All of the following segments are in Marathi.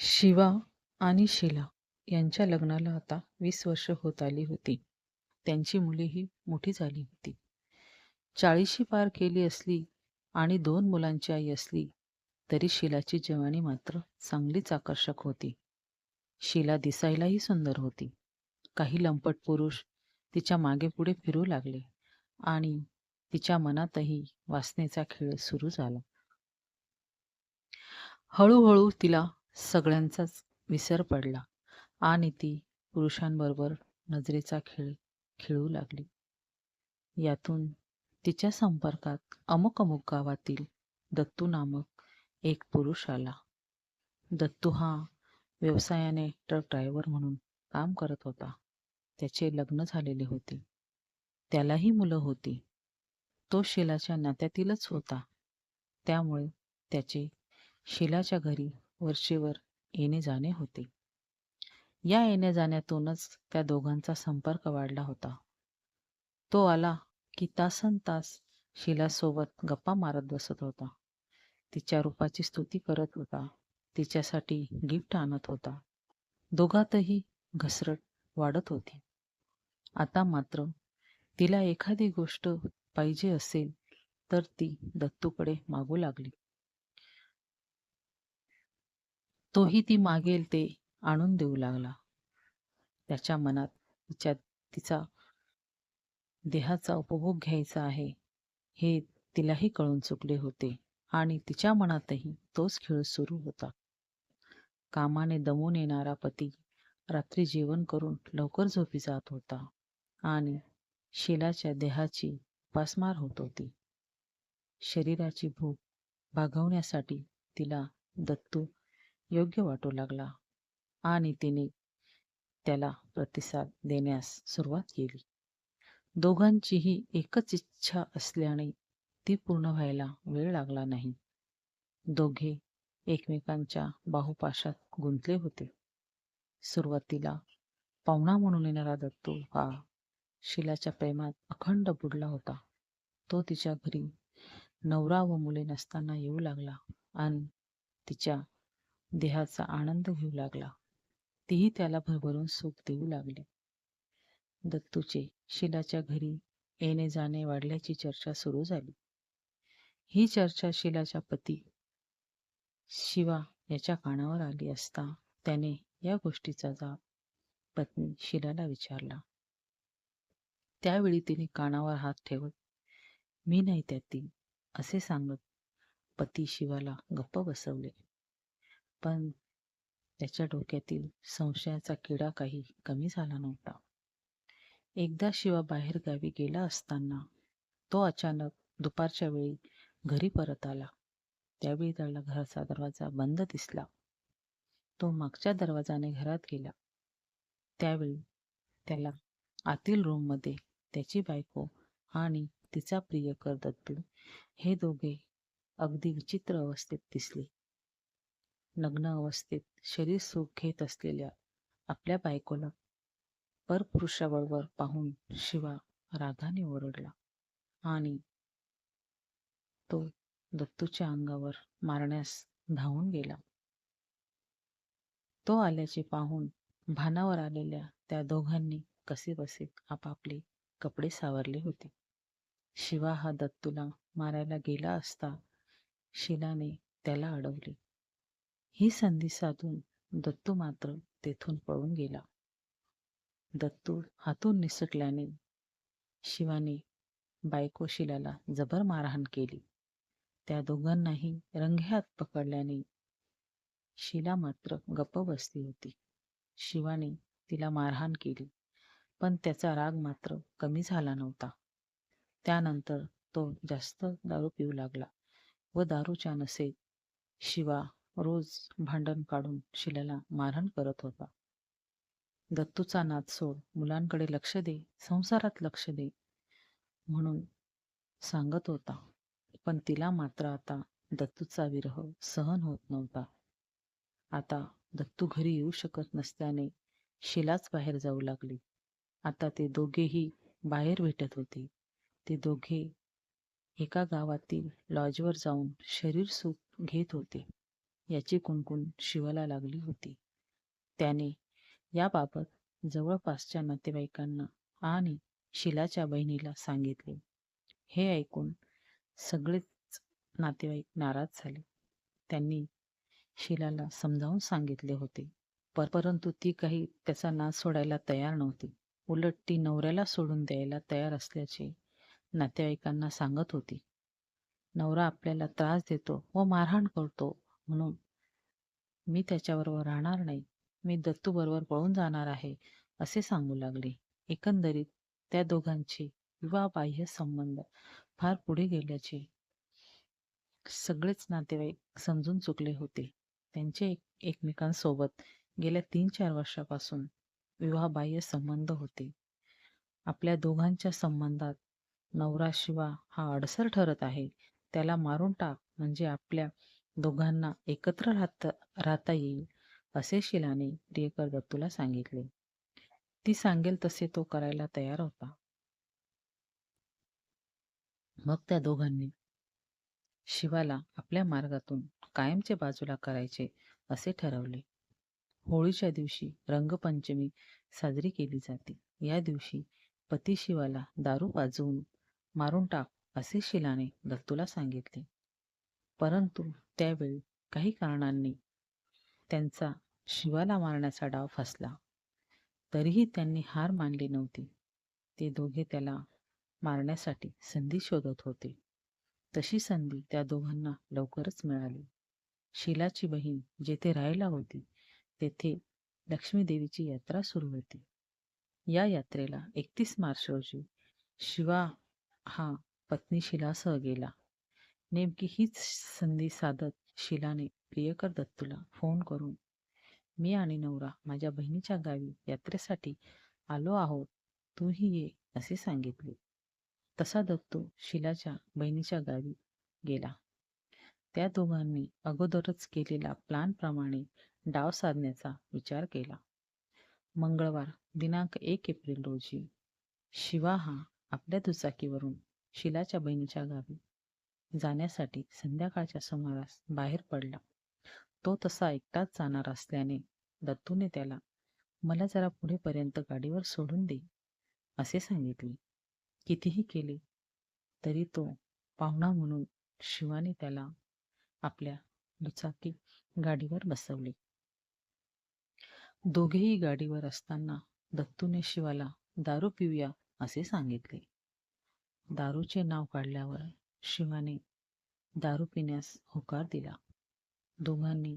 शिवा आणि शिला यांच्या लग्नाला आता वीस वर्ष होत आली होती. त्यांची मुलेही मोठी झाली होती. चाळीशी पार केली असली आणि दोन मुलांची आई असली तरी शिलाची जवानी मात्र चांगलीच आकर्षक होती. शिला दिसायलाही सुंदर होती. काही लंपट पुरुष तिच्यामागे पुढे फिरू लागले आणि तिच्या मनातही वासनेचा खेळ सुरू झाला. हळूहळू तिला सगळ्यांचाच विसर पडला आणि ती पुरुषांबरोबर नजरेचा खेळ खेळू लागली. यातून तिच्या संपर्कात अमुक अमुक गावातील दत्तू नामक एक पुरुष आला. दत्तू हा व्यवसायाने ट्रक ड्रायव्हर म्हणून काम करत होता. त्याचे लग्न झालेले होते. त्यालाही मुलं होती. तो शिलाच्या नात्यातीलच होता. त्यामुळे त्याचे शिलाच्या घरी वर्षेवर येणे जाणे होते. या येण्या जाण्यातूनच त्या दोघांचा संपर्क वाढला होता. तो आला की तासनतास शिलासोबत गप्पा मारत बसत होता. तिच्या रूपाची स्तुती करत होता. तिच्यासाठी गिफ्ट आणत होता. दोघातही घसरट वाढत होती. आता मात्र तिला एखादी गोष्ट पाहिजे असेल तर ती दत्तूकडे मागू लागली. तोही ती मागेल ते आणून देऊ लागला. त्याच्या मनात तिच्या तिचा देहाचा उपभोग घ्यायचा आहे हे तिलाही कळून चुकले होते आणि तिच्या मनातही तोच खेळ सुरू होता. कामाने दमून येणारा पती रात्री जेवण करून लवकर झोपी जात होता आणि शिलाच्या देहाची उपासमार होत होती. शरीराची भूक भागवण्यासाठी तिला दत्तू योग्य वाटू लागला आणि तिने त्याला प्रतिसाद देण्यास सुरुवात केली. दोघांचीही एकच इच्छा असल्याने ती पूर्ण व्हायला वेळ लागला नाही. दोघे एकमेकांच्या बाहुपाशात गुंतले होते. सुरुवातीला पाहुणा म्हणून येणारा दत्तू हा शिलाच्या प्रेमात अखंड बुडला होता. तो तिच्या घरी नवरा व मुले नसताना येऊ लागला आणि तिच्या देहाचा आनंद घेऊ लागला. तीही त्याला भरभरून सुख देऊ लागले दत्तूचे शिलाच्या घरी येणे जाणे वाढल्याची चर्चा सुरू झाली. ही चर्चा शिलाच्या पती शिवा याच्या कानावर आली असता त्याने या गोष्टीचा जाब पत्नी शिलाला विचारला. त्यावेळी तिने कानावर हात ठेवत मी नाही त्यातील असे सांगत पती शिवाला गप्प बसवले. पण त्याच्या डोक्यातील संशयाचा किडा काही कमी झाला नव्हता. एकदा शिवा बाहेरगावी गेला असताना तो अचानक दुपारच्या वेळी घरी परत आला. त्यावेळी त्याला घराचा दरवाजा बंद दिसला. तो मागच्या दरवाजाने घरात गेला. त्यावेळी त्याला आतील रूममध्ये त्याची बायको आणि तिचा प्रियकर दत्तू हे दोघे अगदी विचित्र अवस्थेत दिसले. नग्न अवस्थेत शरीर सुख घेत असलेल्या आपल्या बायकोला परपुरुषाबरोबर पाहून शिवा रागाने ओरडला आणि तो दत्तूच्या अंगावर मारण्यास धावून गेला. तो आल्याचे पाहून भानावर आलेल्या त्या दोघांनी कसेबसे आपापले कपडे सावरले होते. शिवा हा दत्तूला मारायला गेला असता शिलाने त्याला अडवले. ही संधी साधून दत्तू मात्र तेथून पळून गेला. दत्तू हातून निसटल्याने शिवाने बायको शिलाला जबर मारहाण केली. त्या दोघांनाही रंगेहात पकडल्याने शिला मात्र गप्प बसली होती. शिवाने तिला मारहाण केली पण त्याचा राग मात्र कमी झाला नव्हता. त्यानंतर तो जास्त दारू पिऊ लागला व दारूच्या नसेत शिवा रोज भांडण काढून शिलाला मारहाण करत होता. दत्तूचा नाद सोड, मुलांकडे लक्ष दे, संसारात लक्ष दे म्हणून सांगत होता. पण तिला मात्र आता दत्तूचा विरह सहन होत नव्हता. आता दत्तू घरी येऊ शकत नसल्याने शिलाच बाहेर जाऊ लागली. आता ते दोघेही बाहेर भेटत होते. ते दोघे एका गावातील लॉजवर जाऊन शरीर सुख घेत होते. याची कुणकुण शिवाला लागली होती. त्याने याबाबत जवळपासच्या नातेवाईकांना आणि शिलाच्या बहिणीला सांगितले. हे ऐकून सगळेच नातेवाईक नाराज झाले. त्यांनी शिलाला समजावून सांगितले होते. पर परंतु ती काही त्याचा नाश सोडायला तयार नव्हती. उलट ती नवऱ्याला सोडून द्यायला तयार असल्याचे नातेवाईकांना सांगत होती. नवरा आपल्याला त्रास देतो व मारहाण करतो म्हणून मी त्याच्याबरोबर राहणार नाही. मी दत्तूबरोबर पळून जाणार आहे असे सांगू लागले. एकंदरीत त्या दोघांचे विवाहबाह्य संबंध फार पुढे गेल्याचे सगळेच नातेवाईक समजून चुकले होते. त्यांचे एक एकमेकांसोबत गेल्या तीन चार वर्षापासून विवाहबाह्य संबंध होते. आपल्या दोघांच्या संबंधात नवरा शिवा हा अडसर ठरत आहे. त्याला मारून टाक म्हणजे आपल्या दोघांना एकत्र राहता राहता येईल असे शिलाने प्रियकर दत्तूला सांगितले. ती सांगेल तसे तो करायला तयार होता. मग त्या दोघांनी शिवाला आपल्या मार्गातून कायमचे बाजूला करायचे असे ठरवले. होळीच्या दिवशी रंगपंचमी साजरी केली जाते. या दिवशी पती शिवाला दारू पाजवून मारून टाक असे शिलाने दत्तूला सांगितले. परंतु त्यावेळी काही कारणांनी त्यांचा शिवाला मारण्याचा डाव फसला. तरीही त्यांनी हार मानली नव्हती. ते दोघे त्याला मारण्यासाठी संधी शोधत होते. तशी संधी त्या दोघांना लवकरच मिळाली. शिलाची बहीण जेथे राहायला होती तेथे लक्ष्मीदेवीची यात्रा सुरू होती. या यात्रेला एकतीस मार्च रोजी शिवा हा पत्नी शिलासह गेला. नेमकी हीच संधी साधत शिलाने प्रियकर दत्तूला फोन करून. मी आणि नवरा माझ्या बहिणीच्या गावी यात्रेसाठी आलो आहोत. तूही ये असे सांगितले. तसा दत्तू शिलाच्या बहिणीच्या गावी गेला. त्या दोघांनी अगोदरच केलेल्या प्लॅनप्रमाणे डाव साधण्याचा विचार केला. मंगळवार दिनांक एक एप्रिल रोजी शिवा हा आपल्या दुचाकीवरून शिलाच्या बहिणीच्या गावी जाण्यासाठी संध्याकाळच्या सुमारास बाहेर पडला. तो तसा एकटाच जाणार असल्याने दत्तूने त्याला मला जरा पुढेपर्यंत गाडीवर सोडून दे असे सांगितले. कितीही केले तरी तो पाहुणा म्हणून शिवाने त्याला आपल्या दुचाकी गाडीवर बसवले. दोघेही गाडीवर असताना दत्तूने शिवाला दारू पिऊया असे सांगितले. दारूचे नाव काढल्यावर शिवाने दारू पिण्यास होकार दिला. दोघांनी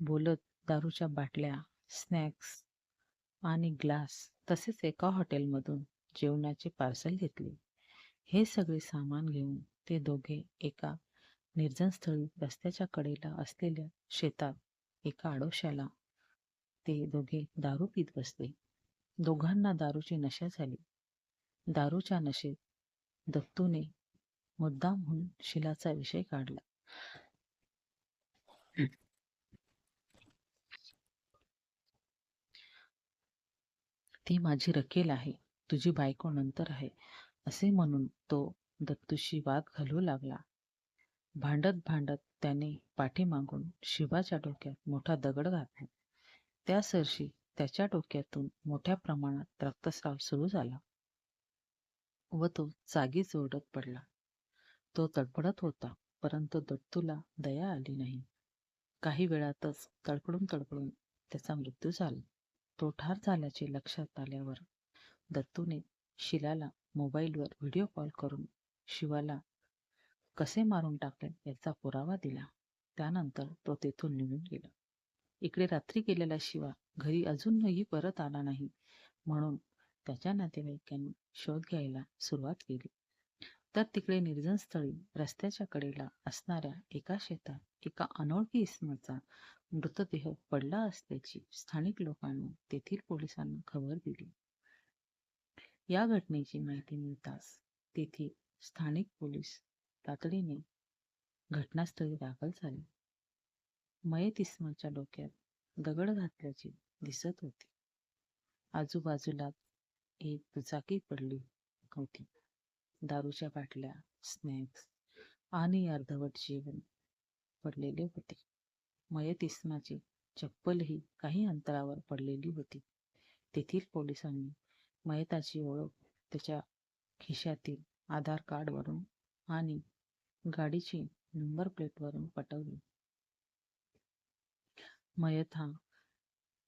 बोलत दारूच्या बाटल्या स्नॅक्स आणि ग्लास तसेच एका हॉटेलमधून जेवणाचे पार्सल घेतले. हे सगळे सामान घेऊन ते दोघे एका निर्जन स्थळी रस्त्याच्या कडेला असलेल्या शेतात एका आडोशाला ते दोघे दारू पित बसले. दोघांना दारूची नशा झाली. दारूच्या नशेत दत्तूने मुद्दाम म्हणून शिलाचा विषय काढला. ती माझी रकेल आहे तुझी बायको नंतर आहे असे म्हणून तो दत्तूशी वाद घालू लागला. भांडत भांडत त्याने पाठीमागून शिवाच्या डोक्यात मोठा दगड घातला. त्या सरशी त्याच्या डोक्यातून मोठ्या प्रमाणात रक्तस्राव सुरू झाला व तो जागीच ओरडत पडला. तो तडफडत होता परंतु दत्तूला दया आली नाही. काही वेळातच तडफडून तडफडून त्याचा मृत्यू झाला. तो ठार झाल्याचे लक्षात आल्यावर दत्तूने शिलाला मोबाईलवर व्हिडिओ कॉल करून शिवाला कसे मारून टाकले याचा पुरावा दिला. त्यानंतर तो तेथून निघून गेला. इकडे रात्री गेलेला शिवा घरी अजूनही परत आला नाही म्हणून त्याच्या नातेवाईकांनी शोध घ्यायला सुरुवात केली. तर तिकडे निर्जन स्थळी रस्त्याच्या कडेला असणाऱ्या एका शेतात एका अनोळखी इसमाचा मृतदेह पडला असल्याची स्थानिक लोकांनी तेथील पोलिसांना खबर दिली. या घटनेची माहिती मिळताच तेथील स्थानिक पोलीस तातडीने घटनास्थळी दाखल झाले. मयत इस्माच्या डोक्यात दगड घातल्याचे दिसत होते. आजूबाजूला एक दुचाकी पडली होती. दारूच्या बाटल्या स्नॅक्स आणि अर्धवट जेवण पडलेले होते. मयत इसमाची चप्पलही काही अंतरावर पडलेली होती. तेथील पोलिसांनी मयताची ओळख त्याच्या खिशातील आधार कार्डवरून आणि गाडीची नंबर प्लेटवरून पटवली. मयत हा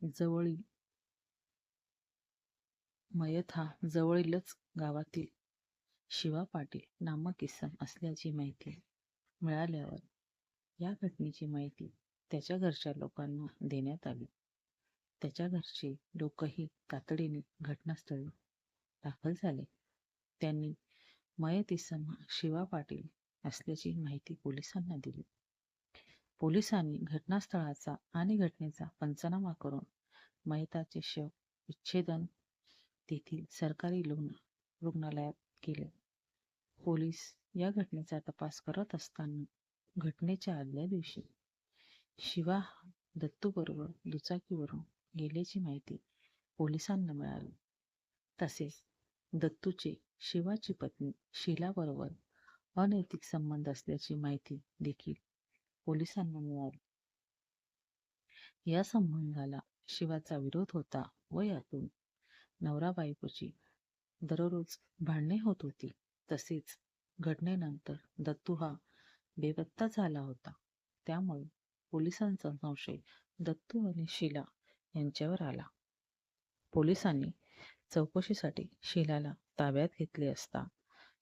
जवळी मयत हा जवळीलच गावातील शिवा पाटील नामक इसम असल्याची माहिती मिळाल्यावर या घटनेची माहिती त्याच्या घरच्या लोकांना देण्यात आली. त्याच्या घरचे लोकही तातडीने घटनास्थळी दाखल झाले. त्यांनी मयत इसम हा शिवा पाटील असल्याची माहिती पोलिसांना दिली. पोलिसांनी घटनास्थळाचा आणि घटनेचा पंचनामा करून मयताचे शव विच्छेदन तेथील सरकारी रुग्ण रुग्णालयात केले. पोलीस या घटनेचा तपास करत असताना घटनेच्या आदल्या दिवशी शिवा दत्तू बरोबर दुचाकीवरून गेल्याची माहिती पोलिसांना मिळाली. तसेच दत्तूचे शिवाची पत्नी शिलाबरोबर अनैतिक संबंध असल्याची माहिती देखील पोलिसांना मिळाली. या संबंधाला शिवाचा विरोध होता व यातून नवरा बायकोची दररोज भांडणे होत होती. तसेच घटनेनंतर दत्तू हा बेपत्ता झाला होता. त्यामुळे पोलिसांचा संशय दत्तू आणि शीला यांच्यावर आला. पोलिसांनी चौकशीसाठी शिलाला ताब्यात घेतले असता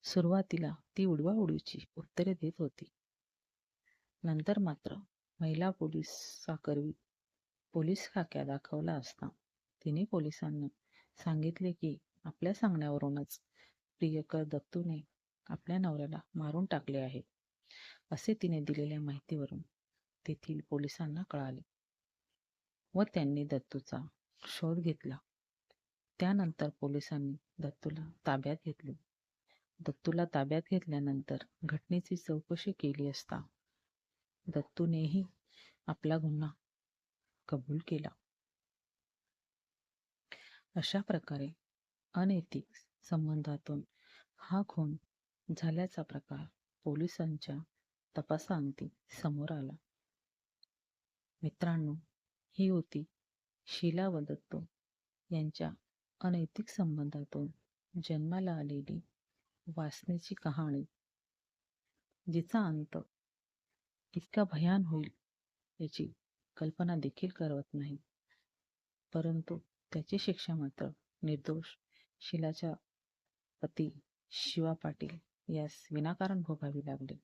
सुरुवातीला ती उडवाउडीची उत्तरे देत होती. नंतर मात्र महिला पोलीस साकरवी पोलीस खाक्या दाखवला असता. तिने पोलिसांना सांगितले की आपल्या सांगण्यावरूनच प्रियकर दत्तूने आपल्या नवऱ्याला मारून टाकले आहे असे तिने दिलेल्या माहितीवरून तेथील पोलिसांना कळाले व त्यांनी दत्तूचा शोध घेतला. त्यानंतर पोलिसांनी दत्तूला ताब्यात घेतले. दत्तूला ताब्यात घेतल्यानंतर घटनेची चौकशी केली असता दत्तूनेही आपला गुन्हा कबूल केला. अशा प्रकारे अनैतिक संबंधातून हा खून झाल्याचा प्रकार पोलिसांच्या तपासांती समोर आला. मित्रांनो ही होती शीला व दत्तो यांच्या अनैतिक संबंधातून जन्माला आलेली वासनेची कहाणी जिचा अंत इतका भयान होईल याची कल्पना देखील करवत नाही परंतु त्याची शिक्षा मात्र निर्दोष शिलाच्या पती शिवा पाटील यास विनाकारण भोगावी लागले.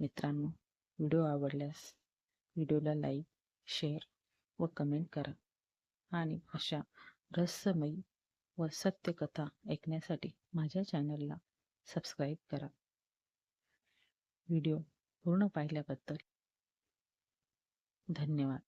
मित्रांनो व्हिडिओ आवडल्यास व्हिडिओला लाईक शेअर व कमेंट करा आणि अशा रहस्यमयी व सत्यकथा ऐकण्यासाठी माझ्या चॅनलला सबस्क्राईब करा. व्हिडिओ पूर्ण पाहिल्याबद्दल धन्यवाद.